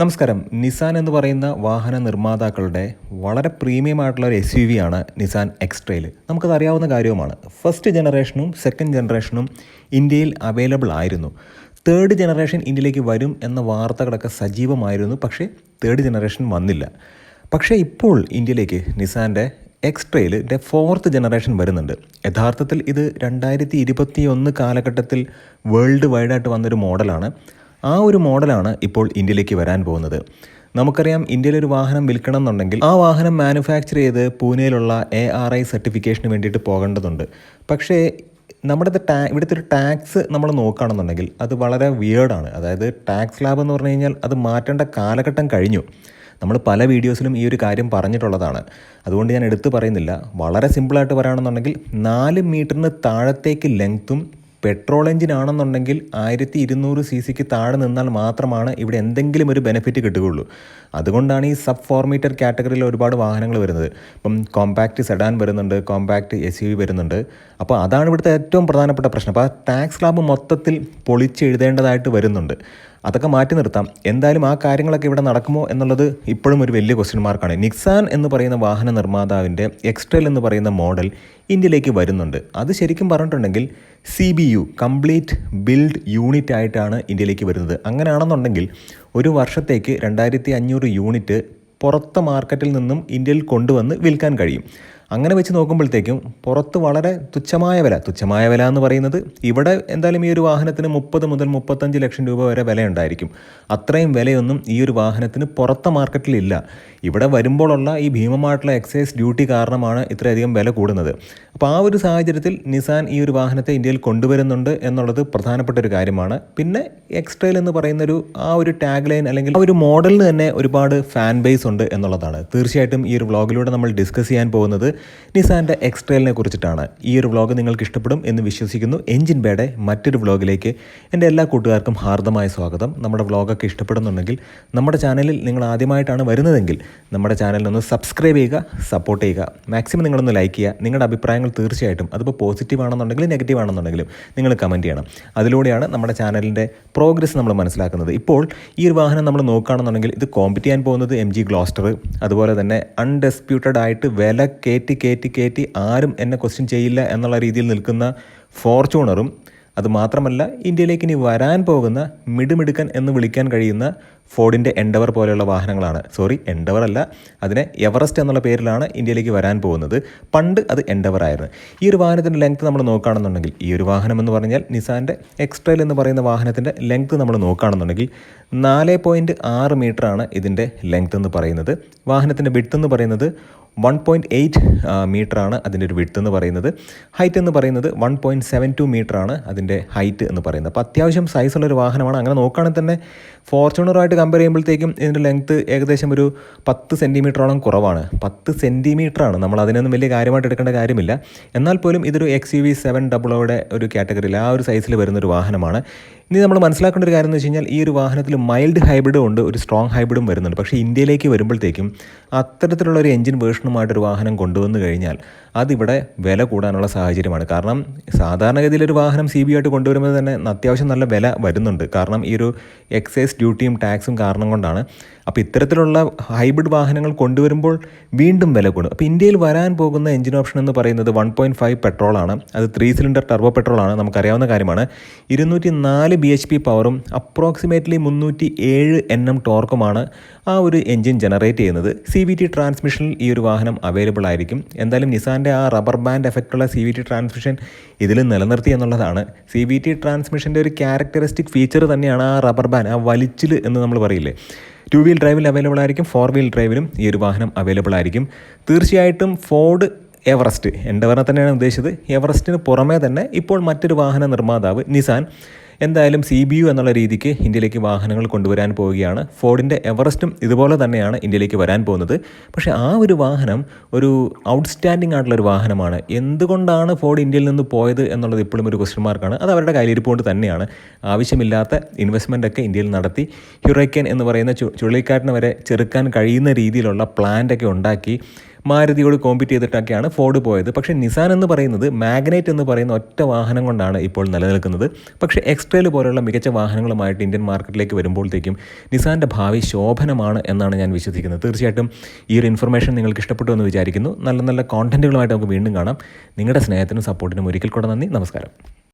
നമസ്കാരം. നിസാൻ എന്ന് പറയുന്ന വാഹന നിർമ്മാതാക്കളുടെ വളരെ പ്രീമിയം ആയിട്ടുള്ള ഒരു എസ് യു വി ആണ് നിസാൻ എക്സ്ട്രയിൽ നമുക്കത് അറിയാവുന്ന കാര്യവുമാണ്. ഫസ്റ്റ് ജനറേഷനും സെക്കൻഡ് ജനറേഷനും ഇന്ത്യയിൽ അവൈലബിൾ ആയിരുന്നു. തേർഡ് ജനറേഷൻ ഇന്ത്യയിലേക്ക് വരും എന്ന വാർത്തകളൊക്കെ സജീവമായിരുന്നു. പക്ഷേ തേർഡ് ജനറേഷൻ വന്നില്ല. പക്ഷേ ഇപ്പോൾ ഇന്ത്യയിലേക്ക് നിസാന്റെ എക്സ്ട്രെയിലിന്റെ ഫോർത്ത് ജനറേഷൻ വരുന്നുണ്ട്. യഥാർത്ഥത്തിൽ ഇത് രണ്ടായിരത്തി ഇരുപത്തി ഒന്ന് കാലഘട്ടത്തിൽ വേൾഡ് വൈഡായിട്ട് വന്നൊരു മോഡലാണ് ആ ഒരു മോഡലാണ് ഇപ്പോൾ ഇന്ത്യയിലേക്ക് വരാൻ പോകുന്നത്. നമുക്കറിയാം ഇന്ത്യയിൽ ഒരു വാഹനം വിൽക്കണം എന്നുണ്ടെങ്കിൽ ആ വാഹനം മാനുഫാക്ചർ ചെയ്ത് പൂനെയിലുള്ള എ ആർ ഐ സർട്ടിഫിക്കേഷന് വേണ്ടിയിട്ട് പോകേണ്ടതുണ്ട്. പക്ഷേ നമ്മുടെ ടാ ഇവിടുത്തെ ഒരു ടാക്സ് നമ്മൾ നോക്കുകയാണെന്നുണ്ടെങ്കിൽ അത് വളരെ വിയേർഡാണ് അതായത് ടാക്സ് ലാബ് എന്ന് പറഞ്ഞു കഴിഞ്ഞാൽ അത് മാറ്റേണ്ട കാലഘട്ടം കഴിഞ്ഞു. നമ്മൾ പല വീഡിയോസിലും ഈ ഒരു കാര്യം പറഞ്ഞിട്ടുള്ളതാണ്. അതുകൊണ്ട് ഞാൻ എടുത്തു പറയുന്നില്ല. വളരെ സിമ്പിളായിട്ട് പറയുകയാണെന്നുണ്ടെങ്കിൽ നാല് മീറ്ററിന് താഴത്തേക്ക് ലെങ്ത്തും പെട്രോൾ എഞ്ചിൻ ആണെന്നുണ്ടെങ്കിൽ ആയിരത്തി ഇരുന്നൂറ് സി സിക്ക് താഴെ നിന്നാൽ മാത്രമാണ് ഇവിടെ എന്തെങ്കിലും ഒരു ബെനിഫിറ്റ് കിട്ടുകയുള്ളൂ. അതുകൊണ്ടാണ് ഈ സബ് ഫോർ മീറ്റർ കാറ്റഗറിയിൽ ഒരുപാട് വാഹനങ്ങൾ വരുന്നത്. ഇപ്പം കോമ്പാക്റ്റ് സെഡാൻ വരുന്നുണ്ട് കോമ്പാക്റ്റ് എസ് യു വരുന്നുണ്ട്. അപ്പോൾ അതാണ് ഇവിടുത്തെ ഏറ്റവും പ്രധാനപ്പെട്ട പ്രശ്നം. അപ്പോൾ ടാക്സ് ലാബ് മൊത്തത്തിൽ പൊളിച്ചെഴുതേണ്ടതായിട്ട് വരുന്നുണ്ട്. അതൊക്കെ മാറ്റി നിർത്താം. എന്തായാലും ആ കാര്യങ്ങളൊക്കെ ഇവിടെ നടക്കുമോ എന്നുള്ളത് ഇപ്പോഴും ഒരു വലിയ ക്വസ്റ്റ്യൻ മാർക്കാണ് നിക്സാൻ എന്ന് പറയുന്ന വാഹന നിർമ്മാതാവിന്റെ എക്സ്ട്രൽ എന്ന് പറയുന്ന മോഡൽ ഇന്ത്യയിലേക്ക് വരുന്നുണ്ട്. അത് ശരിക്കും പറഞ്ഞിട്ടുണ്ടെങ്കിൽ C B U complete build unit ആയിട്ടാണ് ഇന്ത്യയിലേക്ക് വരുന്നത്. അങ്ങനെയാണെന്നുണ്ടെങ്കിൽ ഒരു വർഷത്തേക്ക് രണ്ടായിരത്തി അഞ്ഞൂറ് യൂണിറ്റ് പുറത്തെ മാർക്കറ്റിൽ നിന്നും ഇന്ത്യയിൽ കൊണ്ടുവന്ന് വിൽക്കാൻ കഴിയും. അങ്ങനെ വെച്ച് നോക്കുമ്പോഴത്തേക്കും പുറത്ത് വളരെ തുച്ഛമായ വില തുച്ഛമായ വില എന്ന് പറയുന്നത് ഇവിടെ എന്തായാലും ഈ ഒരു വാഹനത്തിന് മുപ്പത് മുതൽ മുപ്പത്തഞ്ച് ലക്ഷം രൂപ വരെ വില ഉണ്ടായിരിക്കും അത്രയും വിലയൊന്നും ഈ ഒരു വാഹനത്തിന് പുറത്തെ മാർക്കറ്റിലില്ല ഇവിടെ വരുമ്പോഴുള്ള ഈ ഭീമമായിട്ടുള്ള എക്സൈസ് ഡ്യൂട്ടി കാരണമാണ് ഇത്രയധികം വില കൂടുന്നത്. അപ്പോൾ ആ ഒരു സാഹചര്യത്തിൽ നിസാൻ ഈ ഒരു വാഹനത്തെ ഇന്ത്യയിൽ കൊണ്ടുവരുന്നുണ്ട് എന്നുള്ളത് പ്രധാനപ്പെട്ട ഒരു കാര്യമാണ്. പിന്നെ എക്സ്ട്രയിൽ എന്ന് പറയുന്ന ഒരു ആ ഒരു ടാഗ് ലൈൻ അല്ലെങ്കിൽ ആ ഒരു മോഡലിന് തന്നെ ഒരുപാട് ഫാൻ ബേസ് ഉണ്ട് എന്നുള്ളതാണ്. തീർച്ചയായിട്ടും ഈ ഒരു വ്ളോഗിലൂടെ നമ്മൾ ഡിസ്കസ് ചെയ്യാൻ പോകുന്നത്. നിസാന്റെ എക്സ്ട്രയലിനെ കുറിച്ചിട്ടാണ് ഈ ഒരു വ്ളോഗ് നിങ്ങൾക്ക് ഇഷ്ടപ്പെടും എന്ന് വിശ്വസിക്കുന്നു. എഞ്ചിൻ ബേയുടെ മറ്റൊരു വ്ളോഗിലേക്ക് എന്റെ എല്ലാ കൂട്ടുകാർക്കും ഹാർദമായ സ്വാഗതം. നമ്മുടെ വ്ളോഗൊക്കെ ഇഷ്ടപ്പെടുന്നുണ്ടെങ്കിൽ നമ്മുടെ ചാനലിൽ നിങ്ങൾ ആദ്യമായിട്ടാണ് വരുന്നതെങ്കിൽ നമ്മുടെ ചാനലിനൊന്ന് സബ്സ്ക്രൈബ് ചെയ്യുക സപ്പോർട്ട് ചെയ്യുക. മാക്സിമം നിങ്ങളൊന്ന് ലൈക്ക് ചെയ്യുക. നിങ്ങളുടെ അഭിപ്രായങ്ങൾ തീർച്ചയായിട്ടും അതിപ്പോൾ പോസിറ്റീവ് ആണെന്നുണ്ടെങ്കിലും നെഗറ്റീവ് ആണെന്നുണ്ടെങ്കിലും നിങ്ങൾ കമന്റ് ചെയ്യണം. അതിലൂടെയാണ് നമ്മുടെ ചാനലിന്റെ പ്രോഗ്രസ് നമ്മൾ മനസ്സിലാക്കുന്നത്. ഇപ്പോൾ ഈ ഒരു വാഹനം നമ്മൾ നോക്കുകയാണെന്നുണ്ടെങ്കിൽ ഇത് കോമ്പറ്റ് ചെയ്യാൻ പോകുന്നത് എം ജി ഗ്ലോസ്റ്റർ അതുപോലെ തന്നെ അൺഡിസ്പ്യൂട്ടഡ് ആയിട്ട് വില കയറ്റി കയറ്റി കയറ്റി കയറ്റി ആരും എന്നെ ക്വസ്റ്റ്യൻ ചെയ്യില്ല എന്നുള്ള രീതിയിൽ നിൽക്കുന്ന ഫോർച്യൂണറും അതുമാത്രമല്ല ഇന്ത്യയിലേക്ക് ഇനി വരാൻ പോകുന്ന മിടുമിടുക്കൻ എന്ന് വിളിക്കാൻ കഴിയുന്ന ഫോർഡിന്റെ എൻഡവർ പോലെയുള്ള വാഹനങ്ങളാണ്. സോറി എൻഡവർ അല്ല അതിനെ എവറസ്റ്റ് എന്നുള്ള പേരിലാണ് ഇന്ത്യയിലേക്ക് വരാൻ പോകുന്നത്. പണ്ട് അത് എൻഡവർ ആയിരുന്നു. ഈ ഒരു വാഹനത്തിന്റെ ലെങ്ത് നമ്മൾ നോക്കുകയാണെന്നുണ്ടെങ്കിൽ ഈ ഒരു വാഹനം എന്ന് പറഞ്ഞാൽ നിസാന്റെ എക്സ്ട്രൈൽ എന്ന് പറയുന്ന വാഹനത്തിന്റെ ലെങ്ത് നമ്മൾ നോക്കുകയാണെന്നുണ്ടെങ്കിൽ നാല് പോയിന്റ് ആറ് മീറ്ററാണ് ഇതിന്റെ ലെങ്ത് എന്ന് പറയുന്നത്. വാഹനത്തിന്റെ ബിഡ്ത്ത് എന്ന് പറയുന്നത് വൺ പോയിന്റ് എയ്റ്റ് മീറ്ററാണ് അതിന്റെ ഒരു വിട്ത് എന്ന് പറയുന്നത്. ഹൈറ്റ് എന്ന് പറയുന്നത് വൺ പോയിന്റ് സെവൻ ടു മീറ്ററാണ് അതിന്റെ ഹൈറ്റ് എന്ന് പറയുന്നത്. അപ്പോൾ അത്യാവശ്യം സൈസുള്ള ഒരു വാഹനമാണ്. അങ്ങനെ നോക്കുകയാണെങ്കിൽ തന്നെ ഫോർച്യൂണറുമായിട്ട് കമ്പയർ ചെയ്യുമ്പോഴത്തേക്കും ഇതിന്റെ ലെങ്ത്ത് ഏകദേശം ഒരു പത്ത് സെന്റിമീറ്ററോളം കുറവാണ്. പത്ത് സെന്റിമീറ്ററാണ് നമ്മൾ അതിനൊന്നും വലിയ കാര്യമായിട്ട് എടുക്കേണ്ട കാര്യമില്ല. എന്നാൽ പോലും ഇതൊരു എക്സ് യു വി സെവൻ ഡബിളോയുടെ ഒരു കാറ്റഗറിയിൽ ആ ഒരു സൈസിൽ വരുന്നൊരു വാഹനമാണ്. ഇനി നമ്മൾ മനസ്സിലാക്കേണ്ട ഒരു കാര്യം എന്ന് വെച്ച് കഴിഞ്ഞാൽ ഈ ഒരു വാഹനത്തിൽ മൈൽഡ് ഹൈബ്രിഡും ഉണ്ട് ഒരു സ്ട്രോങ് ഹൈബ്രിഡും വരുന്നുണ്ട്. പക്ഷേ ഇന്ത്യയിലേക്ക് വരുമ്പോഴത്തേക്കും അത്തരത്തിലുള്ള ഒരു എഞ്ചിൻ വേർഷനുമായിട്ടൊരു വാഹനം കൊണ്ടുവന്നു കഴിഞ്ഞാൽ അതിവിടെ വില കൂടാനുള്ള സാഹചര്യമാണ്. കാരണം സാധാരണഗതിയിൽ ഒരു വാഹനം സി ബി ആയിട്ട് കൊണ്ടുവരുമ്പോൾ തന്നെ അത്യാവശ്യം നല്ല വില വരുന്നുണ്ട്. കാരണം ഈ ഒരു എക്സൈസ് ഡ്യൂട്ടിയും ടാക്സും കാരണം കൊണ്ടാണ്. അപ്പോൾ ഇത്തരത്തിലുള്ള ഹൈബ്രിഡ് വാഹനങ്ങൾ കൊണ്ടുവരുമ്പോൾ വീണ്ടും വില കൂടും. അപ്പോൾ ഇന്ത്യയിൽ വരാൻ പോകുന്ന എഞ്ചിൻ ഓപ്ഷൻ എന്ന് പറയുന്നത് വൺ പോയിന്റ് ഫൈവ് പെട്രോളാണ് അത് ത്രീ സിലിണ്ടർ ടർബോ പെട്രോളാണ് നമുക്കറിയാവുന്ന കാര്യമാണ്. ഇരുന്നൂറ്റി നാല് ബി എച്ച് പി പവറും അപ്രോക്സിമേറ്റ്ലി മുന്നൂറ്റി ഏഴ് എൻ എം ടോർക്കുമാണ് ആ ഒരു എഞ്ചിൻ ജനറേറ്റ് ചെയ്യുന്നത്. സി വി ടി ട്രാൻസ്മിഷനിൽ ഈ ഒരു വാഹനം അവൈലബിൾ ആയിരിക്കും. എന്തായാലും നിസാന്റെ ആ റബ്ബർ ബാൻഡ് എഫക്റ്റുള്ള സി വി ടി ട്രാൻസ്മിഷൻ ഇതിൽ നിലനിർത്തി എന്നുള്ളതാണ്. സി വി ടി ട്രാൻസ്മിഷന്റെ ഒരു ക്യാരക്ടറിസ്റ്റിക് ഫീച്ചർ തന്നെയാണ് ആ റബ്ബർ ബാൻഡ് ആ വലിച്ചിൽ എന്ന് നമ്മൾ പറയില്ലേ. ടു വീൽ ഡ്രൈവിൽ അവൈലബിൾ ആയിരിക്കും ഫോർ വീൽ ഡ്രൈവിലും ഈ ഒരു വാഹനം അവൈലബിൾ ആയിരിക്കും. തീർച്ചയായിട്ടും ഫോർഡ് എവറസ്റ്റ് എന്റെ പറഞ്ഞാൽ തന്നെയാണ് ഉദ്ദേശിച്ചത്. എവറസ്റ്റിന് പുറമേ തന്നെ ഇപ്പോൾ മറ്റൊരു വാഹന നിർമ്മാതാവ് നിസാൻ എന്തായാലും സി ബി യു എന്നുള്ള രീതിക്ക് ഇന്ത്യയിലേക്ക് വാഹനങ്ങൾ കൊണ്ടുവരാൻ പോവുകയാണ്. ഫോർഡിന്റെ എവറസ്റ്റും ഇതുപോലെ തന്നെയാണ് ഇന്ത്യയിലേക്ക് വരാൻ പോകുന്നത്. പക്ഷേ ആ ഒരു വാഹനം ഒരു ഔട്ട്സ്റ്റാൻഡിംഗ് ആയിട്ടുള്ള ഒരു വാഹനമാണ്. എന്തുകൊണ്ടാണ് ഫോർഡ് ഇന്ത്യയിൽ നിന്ന് പോയത് എന്നുള്ളത് ഇപ്പോഴും ഒരു ക്വസ്റ്റ്യൻ മാർക്കാണ് അത് അവരുടെ കയ്യിലിരിപ്പുകൊണ്ട് തന്നെയാണ്. ആവശ്യമില്ലാത്ത ഇൻവെസ്റ്റ്മെന്റ് ഒക്കെ ഇന്ത്യയിൽ നടത്തി. ഹ്യുറൈക്കൻ എന്ന് പറയുന്ന ചുഴലിക്കാറ്റിനെ വരെ ചെറുക്കാൻ കഴിയുന്ന രീതിയിലുള്ള പ്ലാന്റ് ഒക്കെ ഉണ്ടാക്കി. മാരുതിയോട് കോമ്പീറ്റ് ചെയ്തിട്ടൊക്കെയാണ് ഫോർഡ് പോയത്. പക്ഷേ നിസാൻ എന്ന് പറയുന്നത് മാഗ്നൈറ്റ് എന്ന് പറയുന്ന ഒറ്റ വാഹനം കൊണ്ടാണ് ഇപ്പോൾ നിലനിൽക്കുന്നത്. പക്ഷേ എക്സ്ട്രേൽ പോലുള്ള മികച്ച വാഹനങ്ങളുമായിട്ട് ഇന്ത്യൻ മാർക്കറ്റിലേക്ക് വരുമ്പോഴത്തേക്കും നിസാന്റെ ഭാവി ശോഭനമാണ് എന്നാണ് ഞാൻ വിശ്വസിക്കുന്നത്. തീർച്ചയായിട്ടും ഈ ഒരു ഇൻഫർമേഷൻ നിങ്ങൾക്ക് ഇഷ്ടപ്പെട്ടു എന്ന് വിചാരിക്കുന്നു. നല്ല നല്ല കോണ്ടന്റുകളുമായിട്ട് നമുക്ക് വീണ്ടും കാണാം. നിങ്ങളുടെ സ്നേഹത്തിനും സപ്പോർട്ടിനും ഒരിക്കൽ കൂടെ നന്ദി. നമസ്കാരം.